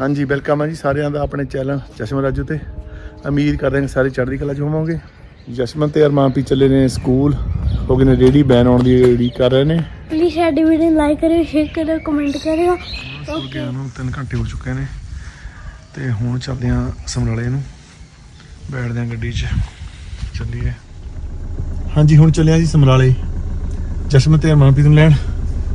ਹਾਂਜੀ ਵੈਲਕਮ ਹੈ ਜੀ ਸਾਰਿਆਂ ਦਾ ਆਪਣੇ ਚੈਨਲ ਚਸ਼ਮਾ ਰਾਜੂ ਤੇ। ਉਮੀਦ ਕਰਦੇ ਹਾਂ ਸਾਰੇ ਚੜ੍ਹਦੀ ਕਲਾ 'ਚ ਹੋਵੋਗੇ। ਜਸ਼ਮਨ ਤੇ ਅਰਮਾਨ ਵੀ ਚੱਲੇ ਨੇ ਸਕੂਲ ਉਹ ਗਏ ਨੇ ਬੈਨ ਆਉਣ ਦੀ ਰੇੜੀ ਕਰ ਰਹੇ ਨੇ। ਪਲੀਜ਼ ਸਾਡੀ ਵੀਡੀਓ ਲਾਈਕ ਕਰਿਓ ਸ਼ੇਅਰ ਕਰਿਓ ਕਮੈਂਟ ਕਰਿਓ। ਓਕੇ ਨੂੰ 3 ਘੰਟੇ ਹੋ ਚੁੱਕੇ ਨੇ। ਤੇ ਹੁਣ ਚੱਲਦੇ ਹਾਂ ਸਮਰਾਲੇ ਨੂੰ। ਬੈਠਦੇ ਹਾਂ ਗੱਡੀ 'ਚ। ਚੱਲੀਏ। ਹਾਂਜੀ ਹੁਣ ਚੱਲਿਆ ਜੀ ਸਮਰਾਲੇ। ਜਸ਼ਮਨ ਤੇ ਅਰਮਾਨਪ੍ਰੀਤ ਨੂੰ ਲੈਣ।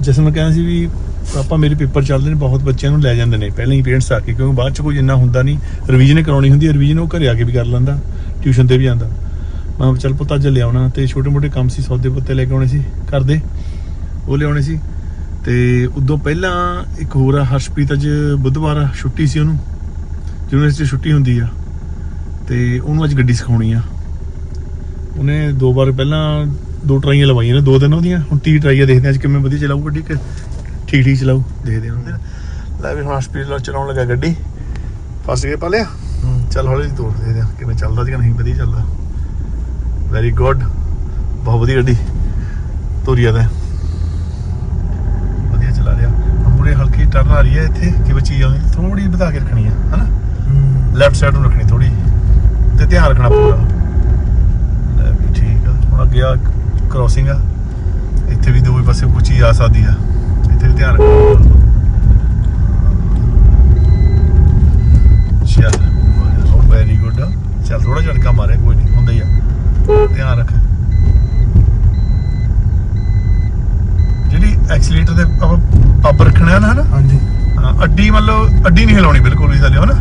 ਜਸ਼ਮਨ ਕਹਿੰਦਾ ਸੀ ਵੀ ਆਪਾਂ ਮੇਰੇ ਪੇਪਰ ਚੱਲਦੇ ਨੇ ਬਹੁਤ ਬੱਚਿਆਂ ਨੂੰ ਲੈ ਜਾਂਦੇ ਨੇ ਪਹਿਲਾਂ ਹੀ ਪੇਰੈਂਟਸ ਆ ਕੇ ਕਿਉਂਕਿ ਬਾਅਦ ਚ ਕੋਈ ਇੰਨਾ ਹੁੰਦਾ ਨਹੀਂ। ਰਿਵੀਜ਼ਨ ਕਰਾਉਣੀ ਹੁੰਦੀ ਹੈ ਰਿਵੀਜ਼ਨ ਉਹ ਘਰੇ ਆ ਕੇ ਵੀ ਕਰ ਲੈਂਦਾ ਟਿਊਸ਼ਨ ਤੇ ਵੀ ਜਾਂਦਾ ਮੈਂ ਕਿਹਾ ਚੱਲ ਪੁੱਤ ਅੱਜ ਲਿਆਉਣਾ ਤੇ ਛੋਟੇ ਮੋਟੇ ਕੰਮ ਸੀ ਸੌਦੇ ਪੱਤੇ ਲੈ ਕੇ ਆਉਣੇ ਸੀ ਕਰਦੇ ਉਹ ਲਿਆਉਣੇ ਸੀ। ਤੇ ਉਦੋਂ ਪਹਿਲਾਂ ਇੱਕ ਹੋਰ ਆ ਹਰਸ਼ਪ੍ਰੀਤ ਅੱਜ ਬੁੱਧਵਾਰ ਆ, ਛੁੱਟੀ ਸੀ ਉਹਨੂੰ ਯੂਨੀਵਰਸਿਟੀ ਛੁੱਟੀ ਹੁੰਦੀ ਆ। ਤੇ ਉਹਨੂੰ ਅੱਜ ਗੱਡੀ ਸਿਖਾਉਣੀ ਆ। ਉਹਨੇ ਦੋ ਵਾਰ ਪਹਿਲਾਂ ਦੋ ਟਰਾਈਆਂ ਲਵਾਈਆਂ ਨੇ ਦੋ ਦਿਨ ਉਹਦੀਆਂ ਹੁਣ ਤੀਹ ਟਰਾਈਆਂ ਦੇਖਦੇ ਆ ਅੱਜ ਕਿਵੇਂ ਵਧੀਆ ਚਲਾਊ ਗੱਡੀ ਕਿ ਠੀਕ ਠੀਕ ਚਲਾਊ ਦੇਖਦੇ ਹਾਂ ਲੈ ਵੀ ਹੁਣ ਸਪੀਡ ਨਾਲ ਚਲਾਉਣ ਲੱਗਾ ਗੱਡੀ। ਫਸ ਗਏ ਪਾ ਲਿਆ ਚੱਲ ਹੌਲੀ ਤੋੜ ਦੇਖਦੇ ਆ ਕਿਵੇਂ ਚੱਲਦਾ ਜੀ ਨਹੀਂ ਵਧੀਆ ਚੱਲਦਾ। ਵੈਰੀ ਗੁੱਡ ਬਹੁਤ ਵਧੀਆ ਗੱਡੀ। ਤੋਰੀਆ ਦਾ। ਵਧੀਆ ਚਲਾ ਰਿਹਾ। ਮੂਰੇ ਹਲਕੀ ਟਰਨ ਆ ਰਹੀ ਹੈ ਇੱਥੇ। ਕਿ ਬੱਚੀ ਆਉਂਦੀ ਥੋੜੀ ਵਧਾ ਕੇ ਰੱਖਣੀ ਆ ਹਨਾ? ਲੈਫਟ ਸਾਈਡ ਨੂੰ ਰੱਖਣੀ ਥੋੜੀ ਤੇ ਧਿਆਨ ਰੱਖਣਾ ਪੂਰਾ। ਲੈ ਵੀ ਠੀਕ ਆ। ਹੁਣ ਅੱਗੇ ਆ ਕ੍ਰੋਸਿੰਗ ਆ। ਇੱਥੇ ਵੀ ਦੋਵੇਂ ਪਾਸੇ ਕੋਈ ਚੀਜ਼ ਆ ਸਕਦੀ ਆ। ਵੀ ਧਿਆਨ ਚੱਲ ਉਹ ਵੈਰੀ ਗੁੱਡ ਚੱਲ ਥੋੜਾ ਝਟਕਾ ਮਾਰੇ ਕੋਈ ਨਹੀਂ ਹੁੰਦਾ ਹੀ ਆ। ਧਿਆਨ ਰੱਖ। ਜਿਹੜੀ ਐਕਸੀਲੇਟਰ ਦੇ ਆਪਾਂ ਪੱਬ ਰੱਖਣਾ ਨਾ ਹਨਾ? ਹਾਂਜੀ। ਹਾਂ, ਅੱਡੀ ਮਤਲਬ ਅੱਡੀ ਨਹੀਂ ਹਿਲਾਉਣੀ ਬਿਲਕੁਲ ਵੀ ਥੱਲੇ ਹਨਾ?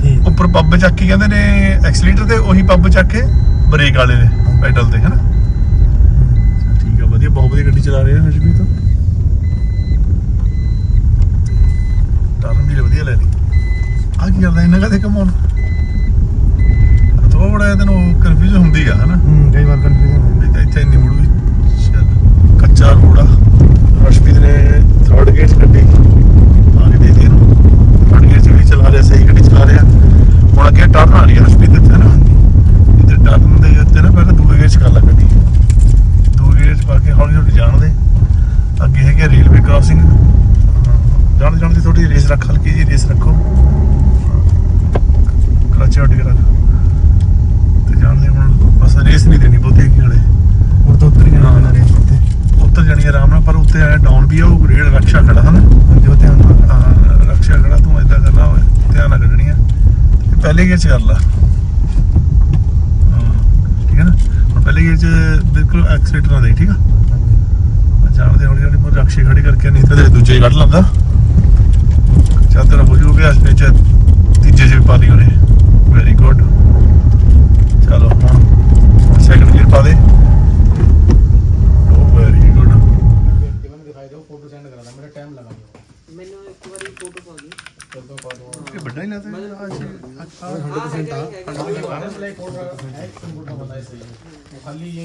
ਠੀਕ ਉੱਪਰ ਪੱਬ ਚੱਕ ਕੇ ਕਹਿੰਦੇ ਨੇ ਐਕਸੀਲੇਟਰ ਤੇ ਉਹੀ ਪੱਬ ਚੱਕ ਕੇ ਬ੍ਰੇਕ ਵਾਲੇ ਨੇ ਪੈਡਲ ਤੇ ਹਨਾ? ਠੀਕ ਆ ਵਧੀਆ ਬਹੁਤ ਵਧੀਆ ਗੱਡੀ ਚਲਾ ਰਹੇ ਆ ਟਰਨ ਵੀ ਵਧੀਆ ਲੈ ਲਈ। ਆ ਕੀ ਕਰਦਾ ਇਹਨਾਂ ਕਦੇ ਕਮਾਉਣ ਥੋੜਾ ਤੈਨੂੰ ਕਨਫਿਊਜ਼ਨ ਹੁੰਦੀ ਆ ਹਨਾ? ਹੂੰ ਕਈ ਵਾਰ ਕਨਫਿਊਜ਼ਨ ਵੀ ਤਾਂ ਇੱਥੇ ਇੰਨੀ ਮੁੜੂ ਕੱਚਾ ਰੋਡ ਆ। ਰਸ਼ਪੀਤ ਨੇ ਥਰਡ ਗੇਅਰ 'ਚ ਗੱਡੀ ਆ ਕੇ ਦੇ ਦੇ ਇਹਨੂੰ। ਥਰਡ ਗੇਅਰ 'ਚ ਵੀ ਚਲਾ ਰਿਹਾ ਸਹੀ ਗੱਡੀ ਚਲਾ ਰਿਹਾ। ਹੁਣ ਅੱਗੇ ਟਰਨ ਆ ਰਹੀ ਹੈ ਰਸ਼ਪੀਤ ਇੱਥੇ ਨਾ ਇੱਥੇ ਟਰਨ ਦੇ ਉੱਤੇ ਨਾ ਪਹਿਲਾਂ ਦੂਏ ਗੇਅਰ 'ਚ ਕਰ ਲਾ ਗੱਡੀ ਦੂਏ ਗੇਅਰ 'ਚ ਪਾ ਕੇ ਹੌਲੀ ਹੌਲੀ ਜਾਣ ਦੇ ਅੱਗੇ ਹੈਗੇ ਰੇਲਵੇ ਕ੍ਰਾਸਿੰਗ ਜਾਣ ਜਾਣ ਦੀ ਥੋੜੀ ਰੇਸ ਰੱਖ ਹਲਕੀ ਜੀ ਰੇਸ ਰੱਖੋ ਕਰਾਚੇ ਉੱਡ ਕੇ ਰੱਖ ਤੇ ਜਾਣ ਦੇ ਹੁਣ ਬਸ ਰੇਸ ਨਹੀਂ ਦੇਣੀ ਬਹੁਤੀ ਹੈਗੀ ਹਲੇ ਉਹ ਤਾਂ ਉੱਤਰ ਗਿਆ ਹਾਂ। ਨਾ ਰੇਸ ਉੱਤੇ ਉੱਤਰ ਜਾਣੀ ਆਰਾਮ ਨਾਲ ਪਰ ਉੱਤੇ ਆਇਆ ਡਾਊਨ ਵੀ ਆ ਉਹ ਰੇਲ ਰਕਸ਼ਾ ਖੜਾ ਹਨਾ ਹਾਂਜੀ ਉਹ ਧਿਆਨ ਨਾਲ ਹਾਂ ਰਕਸ਼ਾ ਖੜਾ ਤੂੰ ਏਦਾਂ ਕਰਨਾ ਹੋਵੇ ਧਿਆਨ ਨਾਲ ਕੱਢਣੀ ਆ ਤੇ ਪਹਿਲੇ ਗੇਅਰ ਚ ਕਰ ਲਾ। ਠੀਕ ਹੈ ਨਾ? ਹੁਣ ਪਹਿਲੇ ਗੇਅਰ ਚ ਬਿਲਕੁਲ ਐਕਸੀਲੇਟਰ ਨਾ ਦੇ ਠੀਕ ਆ? ਆ ਹੌਲੀ ਹੌਲੀ ਮੋਰ ਰਕਸ਼ੇ ਖੜੀ ਕਰਕੇ ਨਹੀਂ ਤਾਂ ਦੂਜੇ ਹੀ ਕੱਢ ਲੰਦਾ। ਚੱਲ ਤੇਰਾ ਹੋ ਜੂਗਾ, ਇਸ ਵਿੱਚ ਤੀਜੇ ਚ ਵੀ ਪਾ ਲਈ ਉਹਨੇ। ਵੈਰੀ ਗੁੱਡ ਚਲੋ ਹੁਣ ਸੈਕੰਡ ਗੇਅਰ ਪਾ ਦੇ ਉਹ ਵੈਰੀ ਗੁੱਡ ਮੈਨੂੰ ਇੱਕ ਵਾਰੀ ਫੋਟੋ ਪਾ ਦਿਓ ਇਹ ਵੱਡਾ ਹੀ ਨਾ ਤੇ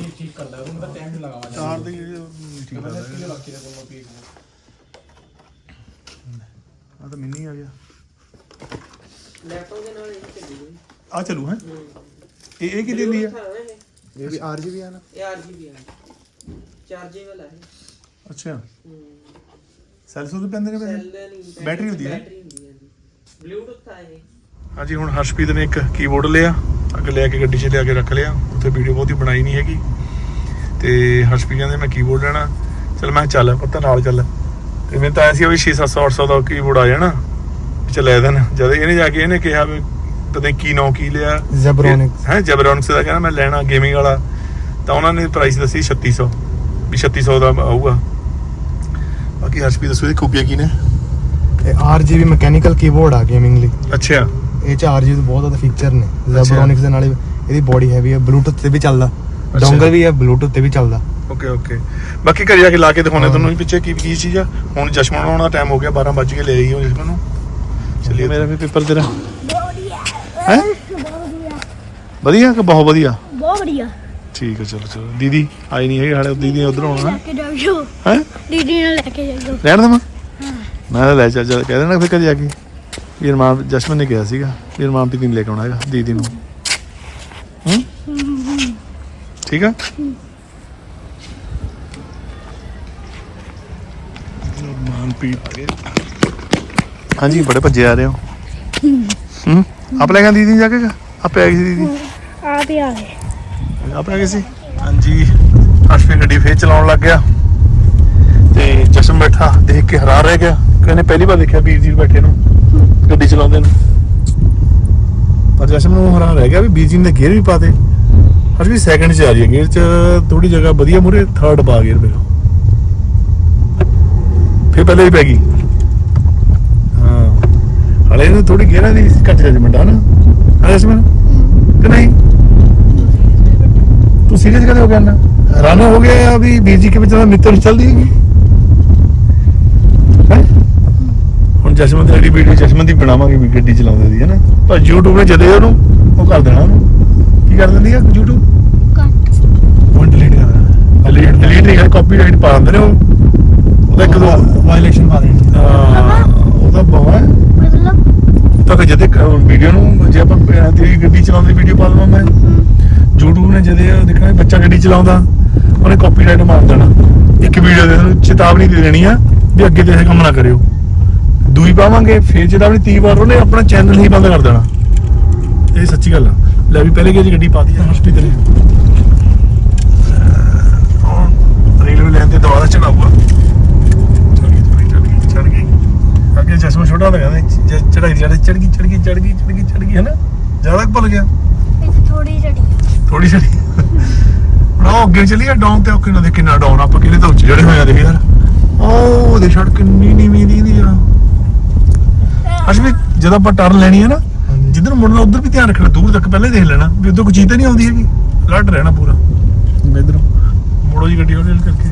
ਇਹ ਦੀ ਆ ਆ ਤਾਂ ਮਿੰਨੀ ਆ ਗਿਆ। ਲੈਪਟਾਪ ਦੇ ਨਾਲ ਇਹ ਚੱਲੀ ਆ ਚਲੂ ਹੈ? ਇਹ ਇਹ ਕੀ ਦਿੰਦੀ ਆ? ਇਹ ਇਹ ਵੀ ਆਰਜੀਬੀ ਆ ਨਾ। ਇਹ ਆਰਜੀਬੀ ਆ। ਚਾਰਜੇਬਲ ਹੈ ਅੱਛਾ। ਹੂੰ। ਸੈਲ ਸੁਲ ਪੈਂਦੇ ਨੇ ਵੈਸੇ? ਹੁੰਦੀ ਹੈ? ਬੈਟਰੀ ਹੁੰਦੀ ਹੈ ਬਲੂਟੁੱਥ ਆ ਇਹ। ਹਾਂਜੀ ਹੁਣ ਹਰਸ਼ਪ੍ਰੀਤ ਨੇ ਇੱਕ ਕੀਬੋਰਡ ਲਿਆ। ਅੱਗੇ ਲੈ ਕੇ ਗੱਡੀ 'ਚ ਲਿਆ ਕੇ ਰੱਖ ਲਿਆ। ਉੱਥੇ ਵੀਡੀਓ ਬਹੁਤੀ ਬਣਾਈ ਨਹੀਂ ਹੈਗੀ। ਤੇ ਹਰਸ਼ਪ੍ਰੀਤ ਕਹਿੰਦੇ ਮੈਂ ਕੀਬੋਰਡ ਲੈਣਾ। ਚਲ ਮੈਂ ਚੱਲ ਪੁੱਤ ਨਾਲ ਚੱਲ। ਤੇ ਮੈਨੂੰ ਤਾਂ ਐ ਸੀ ਵੀ 6-700 800 ਦਾ ਕੀਬੋਰਡ ਆ ਜਾਣਾ। ਚੱਲ ਲੈ ਦੇਣ। ਜਦ ਇਹਨੇ ਜਾ ਕੇ ਇਹਨੇ ਕਿਹਾ ਵੀ ਪਤਾ ਕੀ ਨਾਂ ਕੀ ਲਿਆ। Zebronics। ਹੈ ਜੈਬਰੋਨਿਕਸ ਦਾ ਕਹਿੰਦਾ ਮੈਂ ਲੈਣਾ ਗੇਮਿੰਗ ਵਾਲਾ। ਤਾਂ ਉਹਨਾਂ ਨੇ ਪ੍ਰਾਈਸ ਦੱਸੀ 3600 ਵੀ 3600 ਦਾ ਆਊਗਾ। ਬਾਕੀ ਹਰਸ਼ਪ੍ਰੀਤ ਦੱਸੋ ਇਹਦੀ ਖੂਬੀਆਂ ਕੀ ਨੇ? ਇਹ ਆਰਜੀਬੀ ਮਕੈਨੀਕਲ ਕੀਬੋਰਡ ਆ ਗੇਮਿੰਗ ਲਈ। ਅੱਛਾ। ਇਹ ਚ ਆਰਜੀਬੀ ਦੇ ਬਹੁਤ ਜ਼ਿਆਦਾ ਫੀਚਰ ਨੇ। ਜ਼ੈਬਰੋਨਿਕਸ ਦੇ ਨਾਲ ਇਹਦੀ ਬੋਡੀ ਹੈਵੀ ਹੈ ਬਲੂਟੁੱਥ ਤੇ ਵੀ ਚੱਲਦਾ। ਡੋਂਗਲ ਵੀ ਹੈ ਬਲੂਟੁੱਥ ਤੇ ਵੀ ਚੱਲਦਾ। Okay okay. ਬਾਕੀ ਘਰੇ ਜਾ ਕੇ ਲਾ ਕੇ ਦਿਖਾਉਣੇ ਤੁਹਾਨੂੰ ਵੀ ਪਿੱਛੇ ਕੀ ਕੀ ਚੀਜ਼ ਆ। ਹੁਣ ਜਸ਼ਮਨ ਆਉਣ ਦਾ ਟਾਈਮ ਹੋ ਗਿਆ 12 ਵਜ ਲੈ ਗਈ ਹੋ ਜਸ਼ਮਨ ਨੂੰ। ਚਲਿਏ। ਮੇਰਾ ਵੀ ਪੇਪਰ ਤੇਰਾ। ਹੈ? ਵਧੀਆ ਕਿ ਬਹੁਤ ਵਧੀਆ? ਬਹੁਤ ਵਧੀਆ। ਠੀਕ ਹੈ ਚਲੋ ਚਲੋ। ਦੀਦੀ ਆਈ ਨਹੀਂ ਹੈਗੀ ਹਾਲੇ ਦੀਦੀ ਉਧਰ ਆਉਣਾ ਹੈ? ਦੀਦੀ ਨਾਲ ਲੈ ਕੇ ਜਾਓ। ਰਹਿਣ ਦਮਾ ਮੈਂ ਲੈ ਚੱਲ ਚੱਲ ਕਹਿ ਦੇਣਾ ਫਿਰ ਕਦੇ ਜਾ ਕੇ। ਵੀਰ ਮਾਂ ਜਸਮਨ ਨੇ ਕਿਹਾ ਸੀਗਾ ਵੀਰ ਮਾਂ ਵੀ ਨਹੀਂ ਲੈ ਕੇ ਆਉਣਾ ਹੈਗਾ ਦੀਦੀ ਨੂੰ। ਹੂੰ? ਠੀਕ ਆ? ਹਾਂਜੀ ਬੜੇ ਭੱਜੇ ਆ ਰਹੇ ਹੋ। ਹੂੰ ਆਪ ਲੈ ਗਏ ਦੀਦੀ ਜਾ ਕੇ ਆਪੇ ਆ ਗਈ ਸੀ ਦੀਦੀ? ਆਪ ਹੀ ਆ ਗਏ। ਆਪ ਆ ਗਏ ਸੀ? ਹਾਂਜੀ ਅਸ਼ਵੀ ਗੱਡੀ ਫੇਰ ਚਲਾਉਣ ਲੱਗ ਗਿਆ। ਤੇ ਜਸ਼ਨ ਬੈਠਾ ਦੇਖ ਕੇ ਹੈਰਾਨ ਰਹਿ ਗਿਆ। ਕਹਿੰਦੇ ਪਹਿਲੀ ਵਾਰ ਦੇਖਿਆ ਵੀਰ ਜੀ ਬੈਠੇ ਨੂੰ ਗੱਡੀ ਚਲਾਉਂਦੇ ਨੂੰ। ਪਰ ਜਸ਼ਨ ਨੂੰ ਹੈਰਾਨ ਰਹਿ ਗਿਆ ਵੀ ਵੀਰ ਜੀ ਨੇ ਗੇਅਰ ਵੀ ਪਾਤੇ ਅਸ਼ਵੀ ਸੈਕੰਡ 'ਚ ਆ ਰਹੀ ਹੈ ਗੇਅਰ 'ਚ ਥੋੜੀ ਜਗ੍ਹਾ ਵਧੀਆ ਮੂਰੇ ਥਰਡ ਪਾ ਗੇਅਰ ਮੇਰਾ। ਫੇਰ ਪਹਿਲੇ ਹੀ ਪੈ ਗਈ। ਹਾਂ। ਹਲੇ ਨੂੰ ਥੋੜੀ ਗੇਅਰਾਂ ਦੀ ਘੱਟ ਜਜਮੈਂਟ ਆ ਨਾ। ਆ ਜਸਮਨ ਕਿ ਨਹੀਂ? ਤੂੰ ਸੀਰੀਅਸ ਕਦੇ ਹੋ ਗਿਆ ਨਾ? ਹੈਰਾਨ ਹੋ ਗਿਆ ਵੀ ਵੀਰ ਜੀ ਕੇ ਵਿੱਚ ਮਿੱਤਰ ਚੱਲਦੀ ਹੈਗੀ? ਹੁਣ ਜਸਮਨ ਦੀ ਜਿਹੜੀ ਵੀਡੀਓ ਜਸਮਨ ਦੀ ਬਣਾਵਾਂਗੇ ਵੀ ਗੱਡੀ ਚਲਾਉਂਦੇ ਦੀ, ਹੈ ਨਾ? ਪਰ YouTube ਨੇ ਜਦੇ ਉਹਨੂੰ, ਉਹ ਕਰ ਦੇਣਾ ਉਹਨੂੰ। ਕੀ ਕਰ ਦਿੰਦੀ ਆ YouTube? ਕੱਟ ਹੁਣ ਡਿਲੀਟ ਕਰ ਦੇਣਾ ਡਿਲੀਟ ਡਿਲੀਟ ਨਹੀਂ ਕਰ ਕਾਪੀਰਾਈਟ ਪਾ ਦਿੰਦੇ ਨੇ ਉਹ। ਉਹਦਾ ਇੱਕ ਦੋ ਵਾਇਲੇਸ਼ਨ ਪਾ ਦੇਣੀ ਹਾਂ, ਉਹਦਾ ਬਹੁਤ ਹੈ। ਮਤਲਬ? ਤਾਂ ਕਿ ਜਦੇ ਵੀਡੀਓ ਨੂੰ ਜੇ ਆਪਾਂ ਅਹ, ਤੇਰੀ ਗੱਡੀ ਚਲਾਉਂਦੀ ਵੀਡੀਓ ਪਾ ਲਵਾਂ ਮੈਂ। YouTube ਨੇ ਜਦੇ ਉਹ ਦੇਖਣਾ ਵੀ ਬੱਚਾ ਗੱਡੀ ਚਲਾਉਂਦਾ ਉਹਨੇ ਕਾਪੀਰਾਈਟ ਮਾਰ ਦੇਣਾ। ਇੱਕ ਵੀਡੀਓ ਦੇ ਨੂੰ ਚੇਤਾਵਨੀ ਦੇ ਦੇਣੀ ਆ ਵੀ ਅੱਗੇ ਤੇ ਇਹ ਕੰਮ ਨਾ ਕਰਿਓ। ਦੂਈ ਪਾਵਾਂਗੇ ਫਿਰ ਚੇਤਾਵਨੀ 30 ਵਾਰ ਉਹਨੇ ਆਪਣਾ ਚੈਨਲ ਹੀ ਬੰਦ ਕਰ ਦੇਣਾ। ਇਹ ਸੱਚੀ ਗੱਲ ਆ। ਲੈ ਵੀ ਪਹਿਲੇ ਕਿ ਗੱਡੀ ਪਾਤੀ ਆ ਹਸਪੀਟਲ ਤੇ ਰੇਲਵੇ ਲਾਈਨ ਤੇ ਦੁਬਾਰਾ ਚੜਾਊਗਾ। ਚੜ ਗਈ ਚੜ ਚੜ ਅੱਗੇ ਚਸ਼ਮਾ ਛੋਟਾ ਹੁੰਦਾ ਕਹਿੰਦੇ ਚੜਾਈ ਚੜ ਚੜ ਗਈ ਚੜ ਗਈ ਚੜ ਗਈ ਚੜ ਗਈ ਚੜ ਗਈ ਹੈ ਨਾ ਜ਼ਿਆਦਾ ਭੁੱਲ ਗਿਆ। ਇੱਥੇ ਥੋੜੀ ਜੜੀ ਥੋੜੀ ਹੁਣ ਉਹ ਅੱਗੇ ਚੱਲੀਏ ਡਾਊਨ ਤੇ ਔਕੇ ਨਾ ਦੇ ਕਿੰਨਾ ਡਾਊਨ ਆਪਾਂ ਕਿਹੜੇ ਤਾਂ ਉੱਚੇ ਚੜੇ ਹੋਏ ਆ ਦੇਖ ਯਾਰ। ਉਹ ਉਹਦੇ ਸੜਕ ਕਿੰਨੀ ਨੀਵੀਂ ਦੀ ਦੀ ਆ ਅਸ਼ਵੀ ਜਦੋਂ ਆਪਾਂ ਟਰਨ ਲੈਣੀ ਹੈ ਨਾ ਜਿੱਧਰ ਮੁੜਨਾ ਉਧਰ ਵੀ ਧਿਆਨ ਰੱਖਣਾ ਦੂਰ ਤੱਕ ਪਹਿਲੇ ਦੇਖ ਲੈਣਾ ਵੀ ਉਧਰ ਕੋਈ ਚੀਜ਼ ਤਾਂ ਨਹੀਂ ਆਉਂਦੀ ਹੈਗੀ। ਅਲਰਟ ਰਹਿਣਾ ਪੂਰਾ। ਇਧਰ। ਮੋੜੋ ਜੀ ਗੱਡੀ ਹੌਲੀ ਹੌਲੀ ਕਰਕੇ।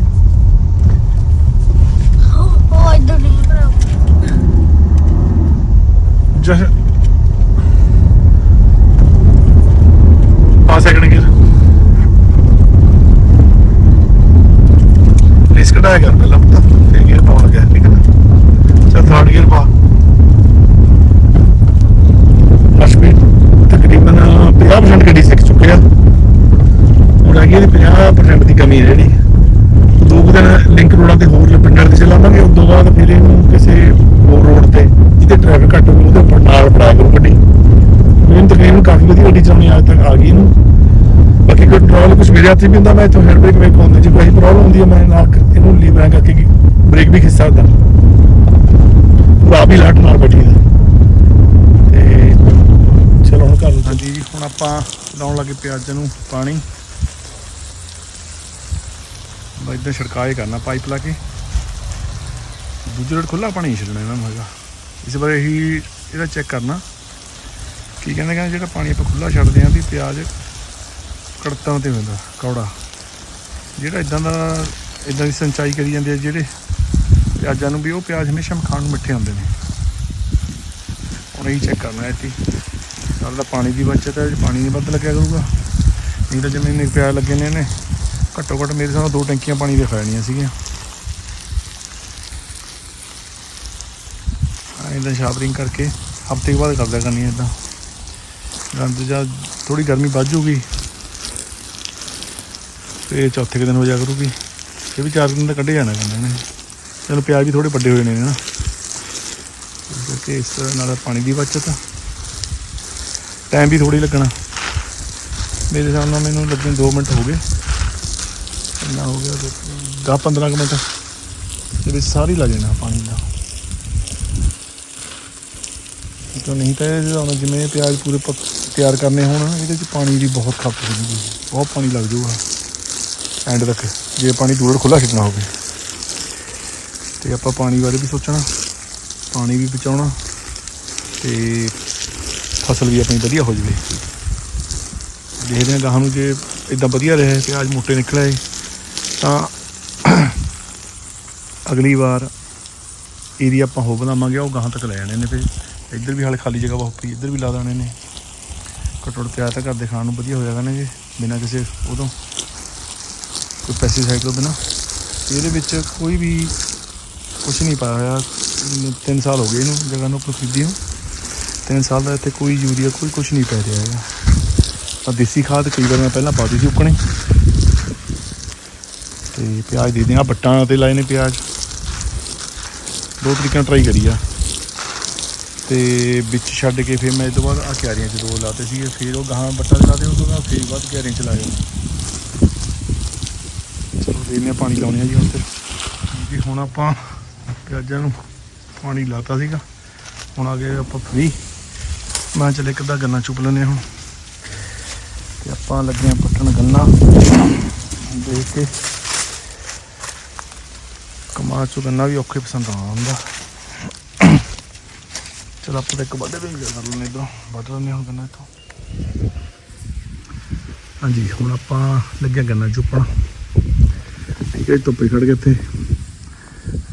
ਉਹ ਇੱਧਰ ਨਹੀਂ ਭਰਾ ਜਸ ਪਾ ਸੈਕਿੰਡ ਗੇਅਰ ਪਲੀਜ਼ ਕਢਾਇਆ ਕਰ ਪਹਿਲਾਂ ਪੁੱਤ ਫਿਰ ਗੇਅਰ ਪਾਉਣ ਲੱਗਿਆ ਠੀਕ ਹੈ ਨਾ ਚਲ ਥਰਡ ਗੇਅਰ ਪਾ ਸਪੀਡ ਤਕਰੀਬਨ 50% ਗੱਡੀ ਸਿੱਖ ਚੁੱਕੇ ਆ ਹੁਣ ਹੈਗੀ ਇਹਦੀ 50% ਦੀ ਕਮੀ ਹੈ ਜਿਹੜੀ ਦੋ ਕੁ ਦਿਨ ਲਿੰਕ ਰੋਡਾਂ ਤੇ ਹੋਰ ਜੇ ਪਿੰਡਾਂ ਤੇ ਚਲਾਵਾਂਗੇ ਉਸ ਤੋਂ ਬਾਅਦ ਫਿਰ ਇਹਨੂੰ ਕਿਸੇ ਹੋਰ ਰੋਡ ਤੇ ਜਿੱਥੇ ਘੱਟ ਹੋਵੇ ਉਹਦੇ ਉੱਪਰ ਨਾਲ ਫੜਾ ਕਰੋ ਗੱਡੀ। ਮੈਨੂੰ ਤਕਰੀਬਨ ਕਾਫੀ ਵਧੀਆ ਗੱਡੀ ਚਲਾਉਣੀ ਅੱਜ ਤੱਕ ਆ ਗਈ ਇਹਨੂੰ। ਬਾਕੀ ਕੰਟਰੋਲ ਕੁਝ ਮੇਰੇ ਹੱਥ ਵੀ ਹੁੰਦਾ, ਮੈਂ ਇੱਥੋਂ ਹੈਂਡ ਬ੍ਰੇਕ ਵੇਖ ਹੁੰਦਾ ਜੇ ਕੋਈ ਪ੍ਰੋਬਲਮ ਹੁੰਦੀ ਹੈ, ਮੈਂ ਨਾਲ ਇਹਨੂੰ ਲੀਵਰਾਂ ਕਰਕੇ ਬ੍ਰੇਕ ਵੀ ਖਿੱਚ ਸਕਦਾ। ਪੂਰਾ ਵੀ ਲਾਟ ਨਾਲ ਬੈਠੀ ਦਾ। ਤੇ ਚਲੋ ਹੁਣ ਕਰ ਹਾਂਜੀ ਜੀ, ਹੁਣ ਆਪਾਂ ਲਾਉਣ ਲੱਗੇ ਪਿਆਜ਼ਾਂ ਨੂੰ ਪਾਣੀ। ਬਈ ਇਦਾਂ ਛਿੜਕਾਏ ਕਰਨਾ, ਪਾਈਪ ਲਾ ਕੇ। ਦੂਜੇ ਰੋਡ ਖੁੱਲਾ ਪਾਣੀ ਛੱਡਣਾ ਇਹਨਾਂ ਨੂੰ ਹੈਗਾ। ਇਸ ਬਾਰੇ ਹੀ ਇਹਦਾ ਚੈੱਕ ਕਰਨਾ। ਕੀ ਕਹਿੰਦੇ ਕਹਿੰਦੇ ਜਿਹੜਾ ਪਾਣੀ ਆਪਾਂ ਖੁੱਲਾ ਛੱਡਦੇ ਆਂ ਵੀ ਪਿਆਜ਼ ਕੜਤਾਂ ਤੇ ਹੁੰਦਾ, ਕੌੜਾ। ਜਿਹੜਾ ਇਦਾਂ ਦਾ, ਇਦਾਂ ਦੀ ਸਿੰਚਾਈ ਕਰੀ ਜਾਂਦੇ ਆ ਜਿਹੜੇ ਪਿਆਜ਼ਾਂ ਨੂੰ ਵੀ ਉਹ ਪਿਆਜ਼ ਹਮੇਸ਼ਾ ਖਾਣ ਨੂੰ ਮਿੱਠੇ ਹੁੰਦੇ ਨੇ। ਹੁਣ ਇਹੀ ਚੈੱਕ ਕਰਨਾ ਇੱਥੇ। ਨਾਲ ਦਾ ਪਾਣੀ ਦੀ ਬਚਤ ਹੈ ਪਾਣੀ ਨਹੀਂ ਵੱਧ ਲੱਗਿਆ ਕਰੂਗਾ, ਨਹੀਂ ਤਾਂ ਜਿਵੇਂ ਇੰਨੇ ਪਿਆਜ਼ ਲੱਗੇ ਨੇ ਇਹਨੇ। ਘੱਟੋ ਘੱਟ ਮੇਰੇ ਸਾਹਮਣੇ ਦੋ ਟੈਂਕੀਆਂ ਪਾਣੀ ਦੇ ਖਾਣੀਆਂ ਸੀਗੀਆਂ। ਇਦਾਂ ਸ਼ਾਪਰਿੰਗ ਕਰਕੇ ਹਫ਼ਤੇ ਬਾਅਦ ਕਰਦਾ ਕਰਨੀ ਇਦਾਂ ਗੰਦ ਜਾਂ ਥੋੜੀ ਗਰਮੀ ਵੱਧ ਜੂਗੀ ਤੇ ਚੌਥੇ ਕੁ ਦਿਨ ਹੋ ਜਾ ਕਰੂਗੀ। ਇਹ ਵੀ ਚਾਰ ਦਿਨ ਤਾਂ ਕੱਢੇ ਜਾਣਾ ਕਹਿੰਦੇ ਨੇ। ਚਲੋ ਪਿਆਜ਼ ਵੀ ਥੋੜੇ ਵੱਡੇ ਹੋਏ ਨੇ ਨਾ। ਇਸ ਇਸ ਤਰ੍ਹਾਂ ਨਾਲ ਪਾਣੀ ਦੀ ਬਚਤ ਟਾਈਮ ਵੀ ਥੋੜੀ ਲੱਗਣਾ। ਮੇਰੇ ਹਿਸਾਬ ਨਾਲ ਮੈਨੂੰ ਲੱਗਣ 2 ਮਿੰਟ ਹੋ ਗਏ। ਇੰਨਾ ਹੋ ਗਿਆ 10 15 ਮਿੰਟ। ਦੇ ਵਿੱਚ ਸਾਰੀ ਲੱਗ ਜਾਣਾ ਪਾਣੀ ਦਾ। ਕਿਉਂ ਨਹੀਂ ਤਾਂ ਇਹ ਹੁਣ ਜਿਵੇਂ ਪਿਆਜ਼ ਪੂਰੇ ਪੱਕ ਤਿਆਰ ਕਰਨੇ ਹੋਣ, ਇਹਦੇ ਚ ਪਾਣੀ ਦੀ ਬਹੁਤ ਖਪਤ ਹੋ। ਜੂਗੀ ਬਹੁਤ ਪਾਣੀ ਲੱਗ ਜਾਊਗਾ ਐਂਡ ਤੱਕ। ਜੇ ਪਾਣੀ ਦੂਰ ਖੁੱਲਾ ਛੱਡਣਾ ਹੋਵੇ। ਤੇ ਆਪਾਂ ਪਾਣੀ ਬਾਰੇ ਵੀ ਸੋਚਣਾ, ਪਾਣੀ ਵੀ ਬਚਾਉਣਾ ਤੇ ਫਸਲ ਵੀ ਆਪਣੀ ਵਧੀਆ ਹੋ ਜਵੇ। ਦੇਖਦੇ ਹਾਂ ਗਾਹਾਂ ਨੂੰ ਜੇ ਇਦਾਂ ਵਧੀਆ ਰਹੇ, ਪਿਆਜ਼ ਮੋਟੇ ਨਿਕਲੇ ਤਾਂ ਅਗਲੀ ਵਾਰ ਇਹਦੀ ਆਪਾਂ ਹੋ ਬਣਾਵਾਂਗੇ ਉਹ ਗਾਹਾਂ ਤੱਕ ਲੈ ਜਾਣੇ ਨੇ ਫਿਰ। ਇੱਧਰ ਵੀ ਹਾਲੇ ਖਾਲੀ ਜਗ੍ਹਾ ਬਹੁਤ ਪਈ, ਇੱਧਰ ਵੀ ਲਾ ਦੇਣੇ ਨੇ। ਕਟੋੜ ਪਿਆਜ਼ ਤਾਂ ਘਰ ਦੇ ਖਾਣ ਨੂੰ ਵਧੀਆ ਹੋ ਜਾਗਾ ਨੇ ਬਿਨਾਂ ਕਿਸੇ ਉਦੋਂ। ਕੋਈ ਪੈਸਟੀਸਾਈਡ ਤੋਂ ਬਿਨਾਂ। ਇਹਦੇ ਵਿੱਚ ਕੋਈ ਵੀ ਕੁਝ ਨਹੀਂ ਪਾਇਆ ਹੋਇਆ। 3 ਸਾਲ ਹੋ ਗਏ ਇਹਨੂੰ, ਜਗ੍ਹਾ ਨੂੰ ਖਰੀਦੀ ਨੂੰ। 3 ਸਾਲ ਦਾ ਇੱਥੇ ਕੋਈ ਯੂਰੀਆ, ਕੋਈ ਕੁਝ ਨਹੀਂ ਪੈ ਰਿਹਾ ਹੈਗਾ। ਆ ਦੇਸੀ ਖਾਦ ਕਈ ਵਾਰ ਮੈਂ ਪਹਿਲਾਂ ਪਾਉਂਦੀ ਸੀ ਉੱਕਣੇ। ਤੇ ਪਿਆਜ਼ ਦੇ ਦਿਆਂ ਬੱਟਾਂ ਤੇ ਲਾਏ ਨੇ ਪਿਆਜ਼। ਦੋ ਤਰੀਕਿਆਂ ਟਰਾਈ ਕਰੀ ਆ। ਤੇ ਵਿੱਚ ਛੱਡ ਕੇ ਫਿਰ ਮੈਂ ਇਹ ਤੋਂ ਬਾਅਦ ਆ ਕਿਆਰੀਆਂ 'ਚ ਦੋ ਲਾਤੇ ਸੀਗੇ, ਫਿਰ ਉਹ ਗਾਹਾਂ ਬੱਟਾ ਦੇ ਲਾਤੇ, ਉਸ ਤੋਂ ਬਾਅਦ ਫਿਰ ਬਾਅਦ ਕਿਆਰੀਆਂ 'ਚ ਲਾਏ। ਚਲੋ ਦੇਖਦੇ ਹਾਂ ਪਾਣੀ ਲਾਉਣੇ ਆ ਜੀ ਹੁਣ ਫਿਰ ਜੀ, ਹੁਣ ਆਪਾਂ ਪਿਆਜ਼ਾਂ ਨੂੰ ਪਾਣੀ ਲਾਤਾ ਸੀਗਾ। ਹੁਣ ਆ ਗਏ ਆਪਾਂ ਫ੍ਰੀ ਮੈਂ ਚੱਲੇ ਇੱਕ ਅੱਧਾ ਗੰਨਾ ਚੁੱਪ ਲੈਂਦੇ ਹਾਂ ਹੁਣ। ਤੇ ਆਪਾਂ ਲੱਗੇ ਆ ਪੱਟਣ ਗੰਨਾ। ਦੇਖ ਕੇ। ਕਮਾ ਚੋਂ ਗੰਨਾ ਵੀ ਔਖੇ ਪਸੰਦ ਆਉਂਦਾ। ਚਲ ਆਪਾਂ ਤਾਂ ਇੱਕ ਵੱਡੇ ਵੀ ਕਰ ਲੈਂਦੇ ਇਧਰੋਂ ਵੱਢ ਲੈਂਦੇ ਹਾਂ ਹੁਣ ਗੰਨਾ ਇੱਥੋਂ ਹਾਂਜੀ ਹੁਣ ਆਪਾਂ ਲੱਗਿਆ ਗੰਨਾ ਚੁੱਪਣਾ ਠੀਕ ਹੈ ਧੁੱਪੇ ਖੜ ਗਏ ਇੱਥੇ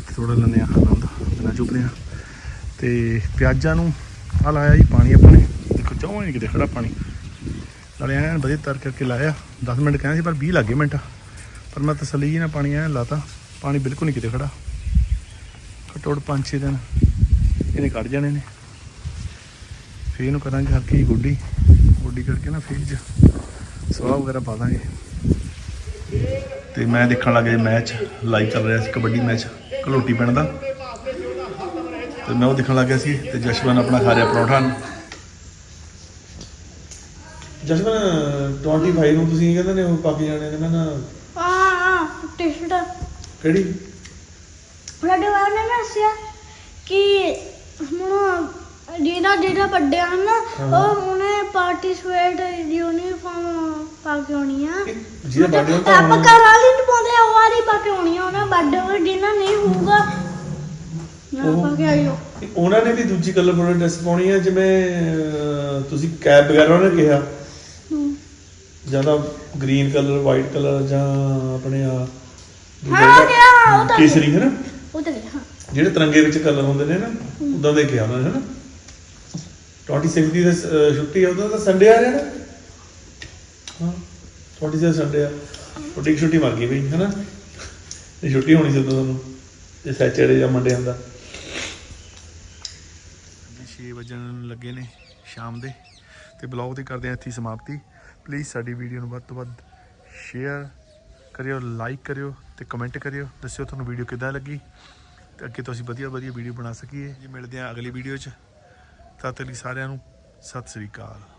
ਥੋੜਾ ਲੈਂਦੇ ਆ ਆਨੰਦ ਗੰਨਾ ਚੁੱਪ ਲਿਆ ਤੇ ਪਿਆਜ਼ਾਂ ਨੂੰ ਆ ਲਾਇਆ ਜੀ ਪਾਣੀ ਆਪਾਂ ਨੇ ਦੇਖੋ ਚਾਹੋ ਨਹੀਂ ਕਿਤੇ ਖੜਾ ਪਾਣੀ ਨਾਲੇ ਐਨ ਵਧੀਆ ਤਰ ਕਰਕੇ ਲਾਇਆ 10 ਮਿੰਟ ਕਹਿੰਦੇ ਸੀ ਪਰ 20 ਲੱਗੇ ਮਿੰਟ ਪਰ ਮੈਂ ਤਸੱਲੀ ਜੀ ਨਾਲ ਪਾਣੀ ਐਨ ਲਾਤਾ ਪਾਣੀ ਬਿਲਕੁਲ ਨਹੀਂ ਕਿਤੇ ਖੜਾ ਘੱਟੋ ਘੱਟ 5-6 ਦਿਨ ਇਹਨੇ ਕੱਢ ਜਾਣੇ ਨੇ ਫੇਰ ਇਹਨੂੰ ਕਰਾਂਗੇ ਹਲਕੀ ਗੁੱਡੀ। ਗੁੱਡੀ ਕਰਕੇ ਨਾ ਫੇਰ ਚ ਸਵਾਹ ਵਗੈਰਾ ਪਾ ਦਾਂਗੇ। ਤੇ ਮੈਂ ਦੇਖਣ ਲੱਗੇ ਮੈਚ ਲਾਈਵ ਚੱਲ ਰਿਹਾ ਸੀ ਕਬੱਡੀ ਮੈਚ। ਘਲੋਟੀ ਪਿੰਡ ਦਾ। ਤੇ ਮੈਂ ਉਹ ਦੇਖਣ ਲੱਗਿਆ ਸੀ ਤੇ ਜਸ਼ਵਨ ਆਪਣਾ ਖਾ ਰਿਹਾ ਪਰੌਠਾ ਜਸ਼ਵਨ 25 ਨੂੰ ਤੁਸੀਂ ਕਹਿੰਦੇ ਨੇ ਉਹ ਪਾ ਕੇ ਜਾਣੇ ਕਹਿੰਦਾ ਨਾ। ਆ ਆ ਟੀ-ਸ਼ਰਟ ਕਿਹੜੀ? ਸਾਡੇ ਵਾਰ ਨੇ ਨਾ ਦੱਸਿਆ ਕਿ ਹੁਣ ਜਿਹੜਾ ਜਿਹੜਾ ਵੱਡੇ ਹਨ ਨਾ ਉਹ ਉਹਨੇ ਪਾਰਟਿਸਪੇਟ ਯੂਨੀਫਾਰਮ ਪਾ ਕੇ ਆਉਣੀ ਆ। ਜਿਹਦਾ ਬਰਥਡੇ ਹੁੰਦਾ ਆਪਾਂ ਘਰ ਵਾਲੇ ਨਹੀਂ ਪਾਉਂਦੇ ਉਹ ਵਾਲੀ ਪਾ ਕੇ ਆਉਣੀ ਆ ਉਹਨਾਂ ਵੱਡੇ ਜਿੰਨਾ ਨਹੀਂ ਹੋਊਗਾ। ਨਾ ਉਹ- ਪਾ ਕੇ ਆਇਓ। ਉਹਨਾਂ ਨੇ ਵੀ ਦੂਜੀ ਕਲਰਫੁਲ ਡਰੈਸ ਪਾਉਣੀ ਹੈ ਜਿਵੇਂ ਅਹ, ਤੁਸੀਂ ਕੈਪ ਵਗੈਰਾ ਉਹਨੇ ਕਿਹਾ। ਹਮ। ਜ਼ਿਆਦਾ ਗ੍ਰੀਨ ਕਲਰ ਵਾਈਟ ਕਲਰ ਜਾਂ ਆਪਣੇ ਆ ਹਾਂ ਉਹ ਕਿਹਾ ਉਹ ਤਾਂ ਕੇਸਰੀ ਹੈ ਨਾ ਉਹ ਤਾਂ ਗਿਆ, ਹਾਂ ਜਿਹੜੇ ਤਿਰੰਗੇ ਵਿੱਚ ਕਲਰ ਹੁੰਦੇ ਨੇ ਨਾ ਉਦਾਂ ਦੇ ਕਿਹਾ ਉਹਨਾਂ ਨੇ ਹੈ ਨਾ 26 ਦੀ ਤਾਂ, ਅਹ, ਛੁੱਟੀ ਆ ਉਦੋਂ ਤਾਂ ਸੰਡੇ ਆ ਜਾਣਾ ਹਾਂ 26 ਸੰਡੇ ਆ। ਛੁੱਟੀ ਛੁੱਟੀ ਮਰ ਗਈ ਬਈ ਹੈ ਨਾ ਇਹ ਛੁੱਟੀ ਹੋਣੀ ਸੀ ਉਦੋਂ ਤੁਹਾਨੂੰ ਜੇ ਸੈਚਰਡੇ ਜਾਂ ਮੰਡੇ ਹੁੰਦਾ। 6 ਵਜਣ ਲੱਗੇ ਨੇ ਸ਼ਾਮ ਦੇ ਤੇ ਬਲੌਗ 'ਤੇ ਕਰਦੇ ਹਾਂ ਇੱਥੇ ਹੀ ਸਮਾਪਤੀ। ਪਲੀਜ਼ ਸਾਡੀ ਵੀਡੀਓ ਨੂੰ ਵੱਧ ਤੋਂ ਵੱਧ ਸ਼ੇਅਰ ਕਰਿਓ ਲਾਈਕ ਕਰਿਓ ਤੇ ਕਮੈਂਟ ਕਰਿਓ। ਦੱਸਿਓ ਤੁਹਾਨੂੰ ਵੀਡੀਓ ਕਿੱਦਾਂ ਲੱਗੀ ਤੇ ਅੱਗੇ ਤੋਂ ਅਸੀਂ ਵਧੀਆ ਵਧੀਆ ਵੀਡੀਓ ਬਣਾ ਸਕੀਏ। ਜੀ ਮਿਲਦੇ ਹਾਂ ਅਗਲੀ ਵੀਡੀਓ 'ਚ। ਤਦ ਲਈ ਸਾਰਿਆਂ ਨੂੰ ਸਤਿ ਸ੍ਰੀ ਅਕਾਲ।